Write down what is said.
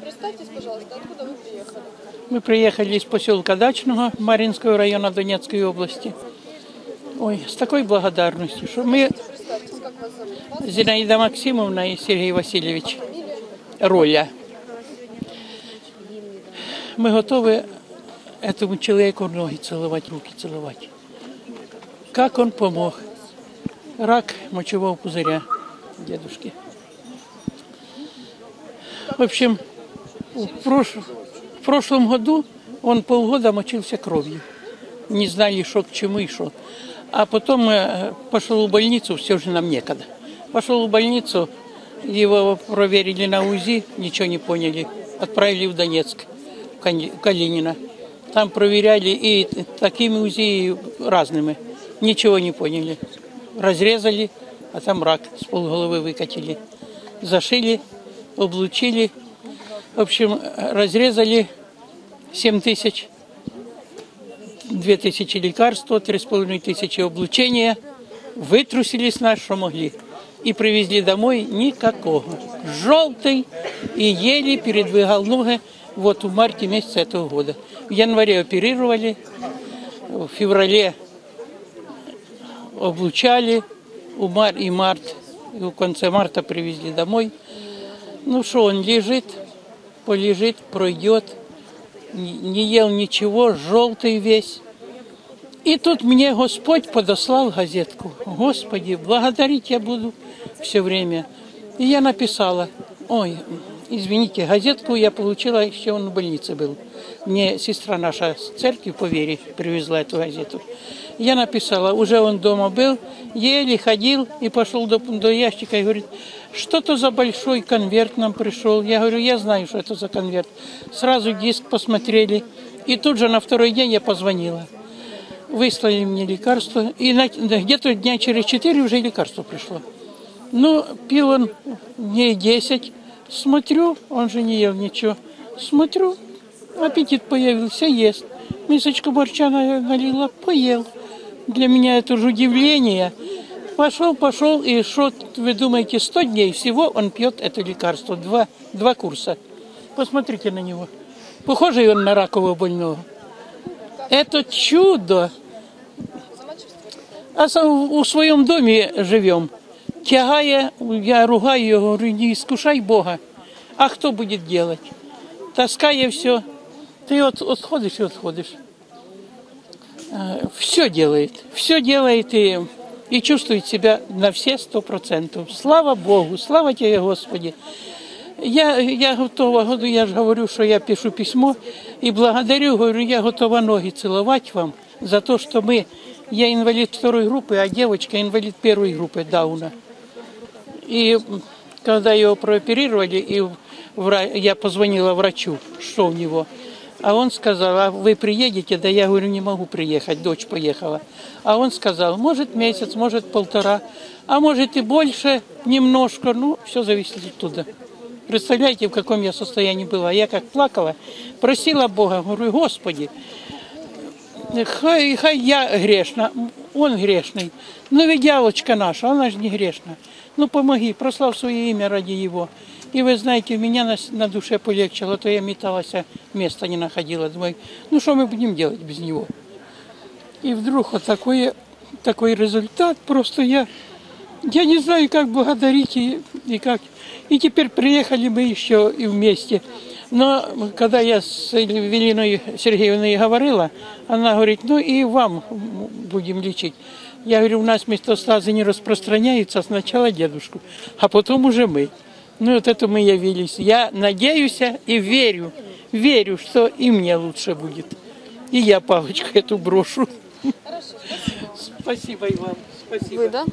Представьтесь, пожалуйста, откуда вы приехали? Мы приехали из поселка Дачного Маринского района Донецкой области. Ой, с такой благодарностью, что мы, Зинаида Максимовна и Сергей Васильевич, Роля, мы готовы этому человеку ноги целовать, руки целовать. Как он помог? Рак мочевого пузыря дедушки. В общем, в, прош- в прошлом году он полгода мочился кровью. Не знали, что к чему и что. А потом э, пошел в больницу, все же нам некогда. Пошел в больницу, его проверили на УЗИ, ничего не поняли. Отправили в Донецк, в Калинино. Там проверяли и такими УЗИ, и разными. Ничего не поняли. Разрезали, а там рак с полголовы выкатили. Зашили, облучили. В общем, разрезали 7 тысяч, 2 тысячи лекарства, 3,5 тысячи облучения. Вытрусили с нас, что могли. И привезли домой никакого. Желтый и еле передвигал ноги вот в марте месяце этого года. В январе оперировали, в феврале облучали, у мар и март, и в конце марта привезли домой. Ну что, он лежит, полежит, пройдет, не ел ничего, желтый весь. И тут мне Господь подослал газетку. Господи, благодарить я буду все время. И я написала, ой, извините, газетку я получила, еще он в больнице был. Мне сестра наша с церкви по вере привезла эту газету. Я написала, уже он дома был, еле ходил и пошел до, до ящика и говорит, что-то за большой конверт нам пришел. Я говорю, я знаю, что это за конверт. Сразу диск посмотрели. И тут же на второй день я позвонила. Выслали мне лекарства. И где-то дня через четыре уже лекарство пришло. Ну, пил он дней 10. Смотрю, он же не ел ничего. Смотрю, аппетит появился, ест. Мисочку борща на- налила, поел. Для меня это уже удивление. Пошел, пошел, и что вы думаете, 100 дней всего он пьет это лекарство, два, два курса. Посмотрите на него. Похожий он на ракового больного. Это чудо. А сам у своем доме живем. Тягая, я ругаю его, говорю, не искушай Бога. А кто будет делать? Таская все. Ты вот отходишь и отходишь. Все делает. Все делает и, и чувствует себя на все сто процентов. Слава Богу, слава тебе, Господи. Я, я готова, я же говорю, что я пишу письмо и благодарю, говорю, я готова ноги целовать вам за то, что мы, я инвалид второй группы, а девочка инвалид первой группы Дауна. И когда его прооперировали, и я позвонила врачу, что у него, а он сказал, а вы приедете? Да я говорю, не могу приехать, дочь поехала. А он сказал, может месяц, может полтора, а может и больше, немножко, ну, все зависит оттуда. Представляете, в каком я состоянии была? Я как плакала, просила Бога, говорю, Господи, хай, хай я грешна, он грешный. Но ведь девочка наша, она же не грешна. Ну помоги, прослав свое имя ради его. И вы знаете, у меня на, на душе полегчало, то я металась, а места не находила. Думаю, ну что мы будем делать без него? И вдруг вот такой, такой результат, просто я, я не знаю, как благодарить и, и как. И теперь приехали мы еще и вместе. Но когда я с Велиной Сергеевной говорила, она говорит, ну и вам будем лечить. Я говорю, у нас метастазы не распространяются, сначала дедушку, а потом уже мы. Ну вот это мы явились. Я надеюсь и верю, верю, что и мне лучше будет. И я палочку эту брошу. Спасибо и вам. Спасибо. вы, да?